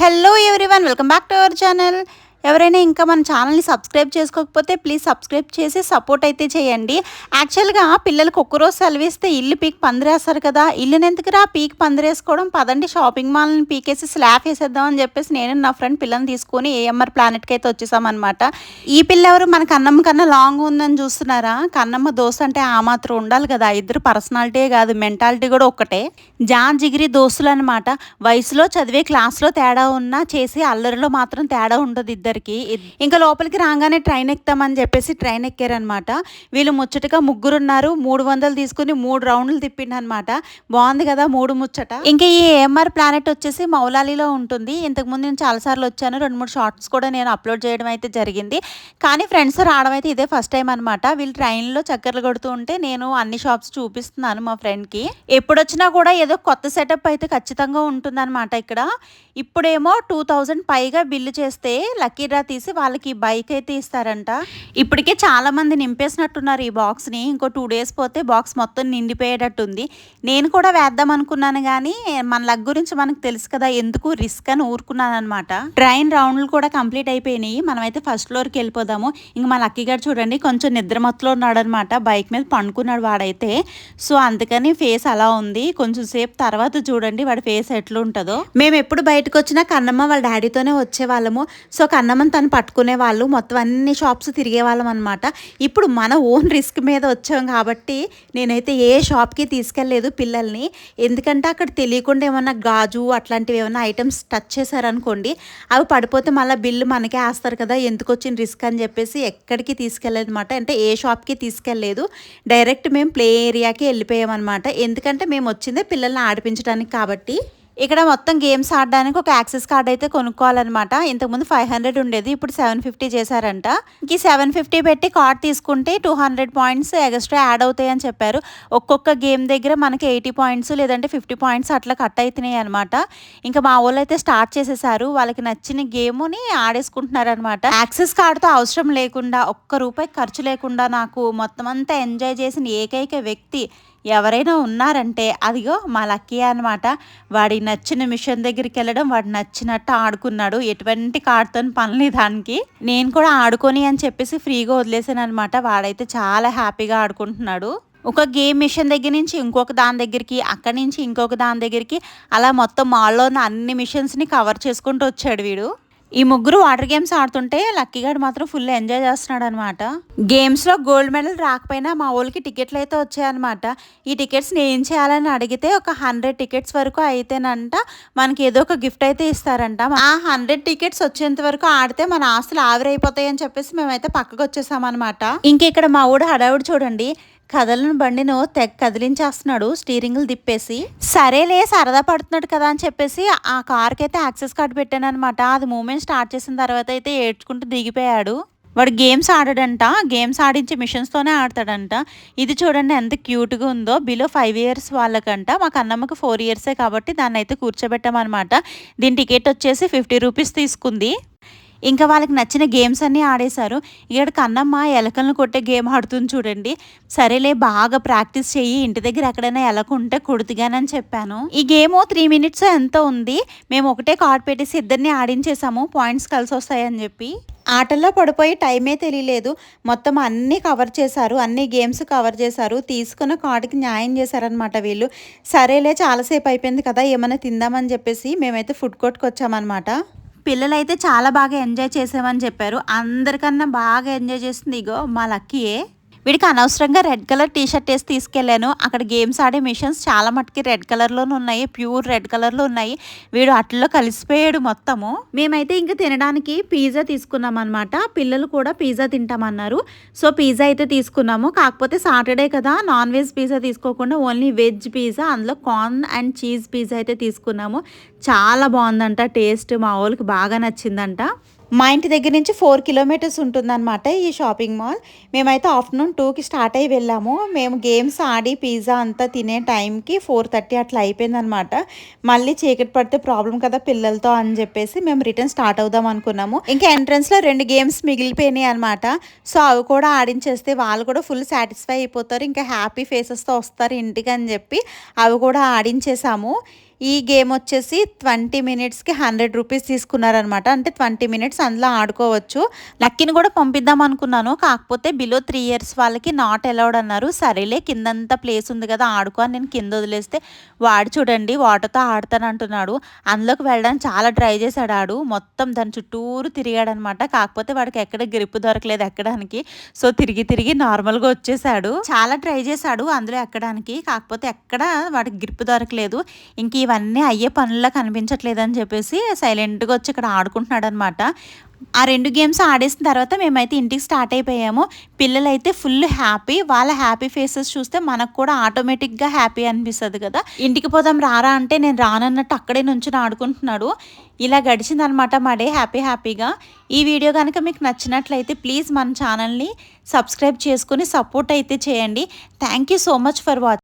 Hello everyone welcome back to our channel. ఎవరైనా ఇంకా మన ఛానల్ని సబ్స్క్రైబ్ చేసుకోకపోతే ప్లీజ్ సబ్స్క్రైబ్ చేసి సపోర్ట్ అయితే చేయండి. యాక్చువల్గా పిల్లలకు ఒక్కరోజు సెలవిస్తే ఇల్లు పీక్ పందిరేస్తారు కదా. ఇల్లునెందుకురా పీక్ పందిరేసుకోవడం? పదండి షాపింగ్ మాల్ని పీకేసి స్లాబ్ వేసేద్దాం అని చెప్పేసి నేను నా ఫ్రెండ్ పిల్లని తీసుకొని ఏఎంఆర్ ప్లానెట్కి అయితే వచ్చేసామన్నమాట. ఈ పిల్ల ఎవరు? మన కన్నమ్మ కన్నా లాంగ్ ఉందని చూస్తున్నారా? కన్నమ్మ దోస్త్ అంటే ఆ మాత్రం ఉండాలి కదా. ఇద్దరు పర్సనాలిటీ కాదు మెంటాలిటీ కూడా ఒక్కటే. జాన్ జిగిరి దోస్తులు అనమాట వయసులో చదివే క్లాస్లో తేడా ఉన్నా చేసి అల్లరిలో మాత్రం తేడా ఉండదు ఇద్దరు ఇద్దరికి ఇంకా లోపలికి రాగానే ట్రైన్ ఎక్కుతామని చెప్పేసి ట్రైన్ ఎక్కారనమాట. వీళ్ళు ముచ్చటగా ముగ్గురు ఉన్నారు మూడు వందలు తీసుకుని మూడు రౌండ్లు తిప్పిండు అనమాట బాగుంది కదా మూడు ముచ్చట. ఇంకా ఈ ఏఎంఆర్ ప్లానెట్ వచ్చేసి మౌలాలీలో ఉంటుంది. ఇంతకుముందు నేను చాలాసార్లు వచ్చాను. రెండు మూడు షార్ట్స్ కూడా నేను అప్లోడ్ చేయడం అయితే జరిగింది. కానీ ఫ్రెండ్స్ రావడం అయితే ఇదే ఫస్ట్ టైం అనమాట. వీళ్ళు ట్రైన్లో చక్కర్లు కొడుతూ ఉంటే నేను అన్ని షాప్స్ చూపిస్తున్నాను మా ఫ్రెండ్కి. ఎప్పుడు వచ్చినా కూడా ఏదో కొత్త సెటప్ అయితే ఖచ్చితంగా ఉంటుందన్నమాట ఇక్కడ. ఇప్పుడేమో టూ థౌజండ్ పైగా బిల్లు చేస్తే లక్కీ డ్రా తీసి వాళ్ళకి బైక్ అయితే ఇస్తారంట ఇప్పటికే చాలా మంది నింపేసినట్టున్నారు ఈ బాక్స్ని ఇంకో టూ డేస్ పోతే బాక్స్ మొత్తం నిండిపోయేటట్టుంది. నేను కూడా వేద్దాం అనుకున్నాను కానీ మన లక్ గురించి మనకు తెలుసు కదా ఎందుకు రిస్క్ అని ఊరుకున్నాను అనమాట ట్రైన్ రౌండ్లు కూడా కంప్లీట్ అయిపోయినాయి. మనమైతే ఫస్ట్ ఫ్లోర్కి వెళ్ళిపోదాము. ఇంక మా లక్కీ గారు చూడండి కొంచెం నిద్ర మత్తులో ఉన్నాడు అనమాట బైక్ మీద పండుకున్నాడు వాడైతే. సో అందుకని ఫేస్ అలా ఉంది. కొంచెం సేపు తర్వాత చూడండి వాడి ఫేస్ ఎట్లుంటుందో. మేము ఎప్పుడు బయటకు వచ్చినా కన్నమ్మ వాళ్ళ డాడీతోనే వచ్చేవాళ్ళము. సో కన్నమ్మని తను పట్టుకునే వాళ్ళు మొత్తం అన్ని షాప్స్ తిరిగే వాళ్ళం అనమాట ఇప్పుడు మన ఓన్ రిస్క్ మీద వచ్చాం కాబట్టి నేనైతే ఏ షాప్కి తీసుకెళ్ళలేదు పిల్లల్ని. ఎందుకంటే అక్కడ తెలియకుండా ఏమన్నా గాజు అట్లాంటివి ఏమైనా ఐటమ్స్ టచ్ చేశారనుకోండి అవి పడిపోతే మళ్ళీ బిల్లు మనకే వేస్తారు కదా ఎందుకు వచ్చిన రిస్క్ అని చెప్పేసి ఎక్కడికి తీసుకెళ్ళలేదు అనమాట అంటే ఏ షాప్కి తీసుకెళ్ళలేదు డైరెక్ట్ మేము ప్లే ఏరియాకి వెళ్ళిపోయామన్నమాట ఎందుకంటే మేము వచ్చిందే పిల్లల్ని ఆడిపించడానికి కాబట్టి. ఇక్కడ మొత్తం గేమ్స్ ఆడడానికి ఒక యాక్సెస్ కార్డ్ అయితే కొనుక్కోవాలన్నమాట. ఇంతకుముందు ఫైవ్ హండ్రెడ్ ఉండేది ఇప్పుడు సెవెన్ ఫిఫ్టీ చేశారంట. ఈ సెవెన్ ఫిఫ్టీ పెట్టి కార్డ్ తీసుకుంటే two hundred points extra add అవుతాయి అని చెప్పారు. ఒక్కొక్క గేమ్ దగ్గర మనకి ఎయిటీ పాయింట్స్ లేదంటే ఫిఫ్టీ పాయింట్స్ అట్లా కట్ అవుతున్నాయి అనమాట ఇంకా మా వాళ్ళు అయితే స్టార్ట్ చేసేసారు. వాళ్ళకి నచ్చిన గేమ్ని ఆడేసుకుంటున్నారు అనమాట యాక్సెస్ కార్డుతో అవసరం లేకుండా ఒక్క రూపాయి ఖర్చు లేకుండా నాకు మొత్తం అంతా ఎంజాయ్ చేసిన ఏకైక వ్యక్తి ఎవరైనా ఉన్నారంటే అదిగో మా లక్కీ అనమాట వాడి నచ్చిన మిషన్ దగ్గరికి వెళ్ళడం వాడు నచ్చినట్టు ఆడుకున్నాడు. ఎటువంటి కార్డుతో పనులు దానికి. నేను కూడా ఆడుకొని అని చెప్పేసి ఫ్రీగా వదిలేసాను అనమాట వాడైతే చాలా హ్యాపీగా ఆడుకుంటున్నాడు. ఒక గేమ్ మిషన్ దగ్గర నుంచి ఇంకొక దాని దగ్గరికి అక్కడి నుంచి ఇంకొక దాని దగ్గరికి అలా మొత్తం మాల్లో ఉన్న అన్ని మిషన్స్ని కవర్ చేసుకుంటూ వచ్చాడు వీడు. ఈ ముగ్గురు వాటర్ గేమ్స్ ఆడుతుంటే లక్కీగాడు మాత్రం ఫుల్ ఎంజాయ్ చేస్తున్నాడు అనమాట గేమ్స్లో గోల్డ్ మెడల్ రాకపోయినా మా వాళ్ళకి టికెట్లు అయితే వచ్చాయన్నమాట. ఈ టికెట్స్ని ఏం చేయాలని అడిగితే ఒక హండ్రెడ్ టికెట్స్ వరకు అయితేనంట మనకి ఏదో ఒక గిఫ్ట్ అయితే ఇస్తారంట. ఆ హండ్రెడ్ టికెట్స్ వచ్చేంత వరకు ఆడితే మన ఆస్తులు ఆవిరైపోతాయి అని చెప్పేసి మేమైతే పక్కకు వచ్చేసామన్నమాట ఇంక ఇక్కడ మా ఊడు హడావుడు చూడండి. కదలను బండిను తెగ కదిలించేస్తున్నాడు స్టీరింగ్లు తిప్పేసి. సరేలే సరదా పడుతున్నాడు కదా అని చెప్పేసి ఆ కార్కి అయితే యాక్సెస్ కార్డు పెట్టాను అనమాట అది మూమెంట్ స్టార్ట్ చేసిన తర్వాత అయితే ఏడ్చుకుంటూ దిగిపోయాడు. వాడు గేమ్స్ ఆడాడంట. గేమ్స్ ఆడించే మిషన్స్తోనే ఆడతాడంట. ఇది చూడండి ఎంత క్యూట్గా ఉందో. బిలో ఫైవ్ ఇయర్స్ వాళ్ళకంట. మా కన్నమ్మకి ఫోర్ ఇయర్సే కాబట్టి దాన్ని అయితే కూర్చోబెట్టామన్నమాట. దీని టికెట్ వచ్చేసి ఫిఫ్టీ రూపీస్ తీసుకుంది. ఇంకా వాళ్ళకి నచ్చిన గేమ్స్ అన్నీ ఆడేశారు. ఇక్కడ కన్నమ్మ ఎలకలను కొట్టే గేమ్ ఆడుతుంది చూడండి. సరేలే బాగా ప్రాక్టీస్ చెయ్యి ఇంటి దగ్గర ఎక్కడైనా ఎలక ఉంటే కొడుతుగానని చెప్పాను. ఈ గేమ్ త్రీ మినిట్స్ ఎంత ఉంది. మేము ఒకటే కార్డ్ పెట్టేసి ఇద్దరిని ఆడించేసాము పాయింట్స్ కలిసి వస్తాయని చెప్పి. ఆటల్లో పడిపోయి టైమే తెలియలేదు. మొత్తం అన్నీ కవర్ చేశారు. అన్ని గేమ్స్ కవర్ చేశారు. తీసుకున్న కార్డుకి న్యాయం చేశారనమాట వీళ్ళు. సరేలే చాలాసేపు అయిపోయింది కదా ఏమైనా తిందామని చెప్పేసి మేమైతే ఫుడ్ కోర్ట్కి వచ్చామన్నమాట. పిల్లలైతే చాలా బాగా ఎంజాయ్ చేసామని చెప్పారు. అందరికన్నా బాగా ఎంజాయ్ చేస్తుంది ఇగో మా లక్కీయే. వీడికి అనవసరంగా రెడ్ కలర్ టీ షర్ట్ వేసి తీసుకెళ్ళాను. అక్కడ గేమ్స్ ఆడే మిషన్స్ చాలా మట్టుకి రెడ్ కలర్లోనే ఉన్నాయి ప్యూర్ రెడ్ కలర్లో ఉన్నాయి. వీడు అట్లలో కలిసిపోయాడు మొత్తము. మేమైతే ఇంకా తినడానికి పిజ్జా తీసుకున్నాం అనమాట పిల్లలు కూడా పిజ్జా తింటామన్నారు. సో పిజ్జా అయితే తీసుకున్నాము. కాకపోతే సాటర్డే కదా నాన్ వెజ్ పిజ్జా తీసుకోకుండా ఓన్లీ వెజ్ పిజ్జా అందులో కార్న్ అండ్ చీజ్ పిజ్జా అయితే తీసుకున్నాము. చాలా బాగుందంట టేస్ట్ మా వాళ్ళకి బాగా నచ్చిందంట. మా ఇంటి దగ్గర నుంచి ఫోర్ కిలోమీటర్స్ ఉంటుందన్నమాట ఈ షాపింగ్ మాల్. మేమైతే ఆఫ్టర్నూన్ టూకి స్టార్ట్ అయ్యి వెళ్ళాము. మేము గేమ్స్ ఆడి పిజ్జా అంతా తినే టైంకి ఫోర్ థర్టీ అట్లా అయిపోయిందనమాట మళ్ళీ చీకటి పడితే ప్రాబ్లం కదా పిల్లలతో అని చెప్పేసి మేము రిటర్న్ స్టార్ట్ అవుదాం అనుకున్నాము. ఇంకా ఎంట్రన్స్లో రెండు గేమ్స్ మిగిలిపోయినాయి అనమాట సో అవి కూడా ఆడించేస్తే వాళ్ళు కూడా ఫుల్ సాటిస్ఫై అయిపోతారు. ఇంకా హ్యాపీ ఫేసెస్తో వస్తారు ఇంటికి అని చెప్పి అవి కూడా ఆడించేసాము. ఈ గేమ్ వచ్చేసి ట్వంటీ మినిట్స్కి హండ్రెడ్ రూపీస్ తీసుకున్నారనమాట అంటే ట్వంటీ మినిట్స్ అందులో ఆడుకోవచ్చు. లక్కీని కూడా పంపిద్దాం అనుకున్నాను. కాకపోతే బిలో త్రీ ఇయర్స్ వాళ్ళకి నాట్ అలౌడ్ అన్నారు. సరేలే కిందంతా ప్లేస్ ఉంది కదా ఆడుకో అని నేను కింద వదిలేస్తే వాడు చూడండి వాటర్తో ఆడతాను అంటున్నాడు. అందులోకి వెళ్ళడానికి చాలా ట్రై చేశాడు ఆడు. మొత్తం దాని చుట్టూరు తిరిగాడనమాట కాకపోతే వాడికి ఎక్కడ గ్రిప్ దొరకలేదు ఎక్కడానికి. సో తిరిగి తిరిగి నార్మల్గా వచ్చేసాడు. చాలా ట్రై చేశాడు అందులో ఎక్కడానికి. కాకపోతే ఎక్కడ వాడికి గ్రిప్ దొరకలేదు. ఇంక ఇవన్నీ అయ్యే పనుల్లో కనిపించట్లేదు అని చెప్పేసి సైలెంట్గా వచ్చి ఇక్కడ ఆడుకుంటున్నాడు అనమాట ఆ రెండు గేమ్స్ ఆడేసిన తర్వాత మేమైతే ఇంటికి స్టార్ట్ అయిపోయాము. పిల్లలైతే ఫుల్ హ్యాపీ. వాళ్ళ హ్యాపీ ఫేసెస్ చూస్తే మనకు కూడా ఆటోమేటిక్గా హ్యాపీ అనిపిస్తుంది కదా. ఇంటికి పోదాం రారా అంటే నేను రానన్నట్టు అక్కడే నుంచి ఆడుకుంటున్నాడు. ఇలా గడిచిందనమాట మా డే హ్యాపీ హ్యాపీగా. ఈ వీడియో కనుక మీకు నచ్చినట్లయితే ప్లీజ్ మన ఛానల్ని సబ్స్క్రైబ్ చేసుకుని సపోర్ట్ అయితే చేయండి. Thank you so much for watching